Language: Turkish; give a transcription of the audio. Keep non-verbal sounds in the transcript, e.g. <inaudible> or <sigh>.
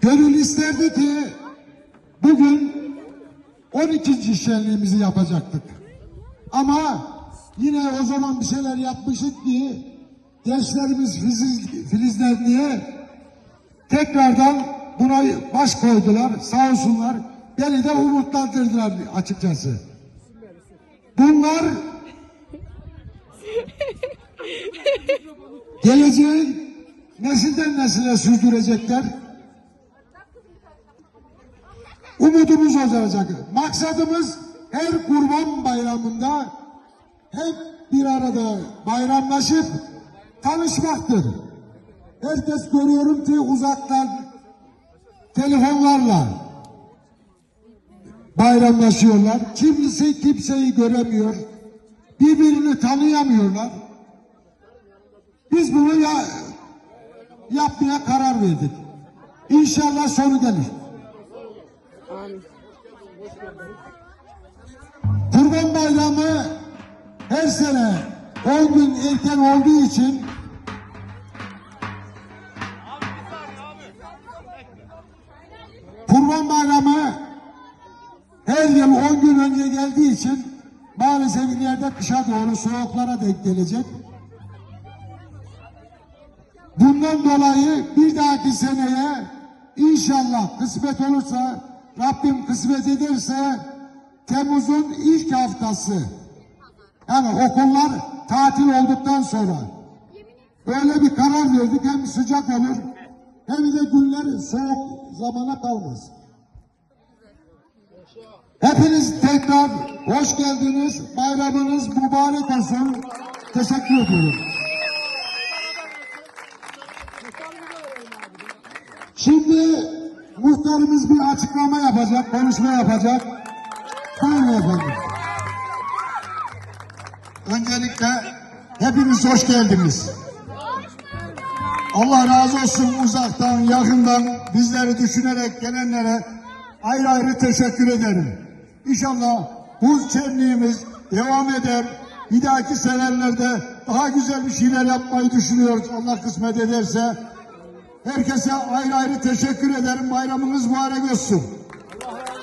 Gönül isterdi ki bugün 12. şenliğimizi yapacaktık. Ama yine o zaman bir şeyler yapmıştık ki gençlerimiz filiz, filizler diye tekrardan buna baş koydular. Sağ olsunlar. Beni de umutlandırdılar açıkçası. Bunlar <laughs> geleceği nesilden nesile sürdürecekler. Umudumuz olacak. Maksadımız her kurban bayramında hep bir arada bayramlaşıp tanışmaktır. Herkes görüyorum ki uzaktan telefonlarla bayramlaşıyorlar. Kimse kimseyi göremiyor. Birbirini tanıyamıyorlar. Biz bunu ya, yapmaya karar verdik. İnşallah sonu gelir. Kurban Bayramı her sene 10 gün erken olduğu için Kurban Bayramı her yıl 10 gün önce geldiği için maalesef ileride kışa doğru soğuklara denk gelecek. Bundan dolayı bir dahaki seneye inşallah kısmet olursa Rabbim kısmet ederse Temmuz'un ilk haftası yani okullar tatil olduktan sonra böyle bir karar verdik hem sıcak olur hem de günler soğuk zamana kalmaz. Hepiniz tekrar hoş geldiniz. Bayramınız mübarek olsun. Teşekkür ediyorum. Şimdi muhtarımız bir açıklama yapacak, konuşma yapacak. Buyurun efendim. Öncelikle hepiniz hoş geldiniz. Allah razı olsun uzaktan, yakından bizleri düşünerek gelenlere ayrı ayrı teşekkür ederim. İnşallah bu şenliğimiz devam eder. Bir dahaki senelerde daha güzel bir şeyler yapmayı düşünüyoruz Allah kısmet ederse. Herkese ayrı ayrı teşekkür ederim. Bayramınız mübarek olsun. Allah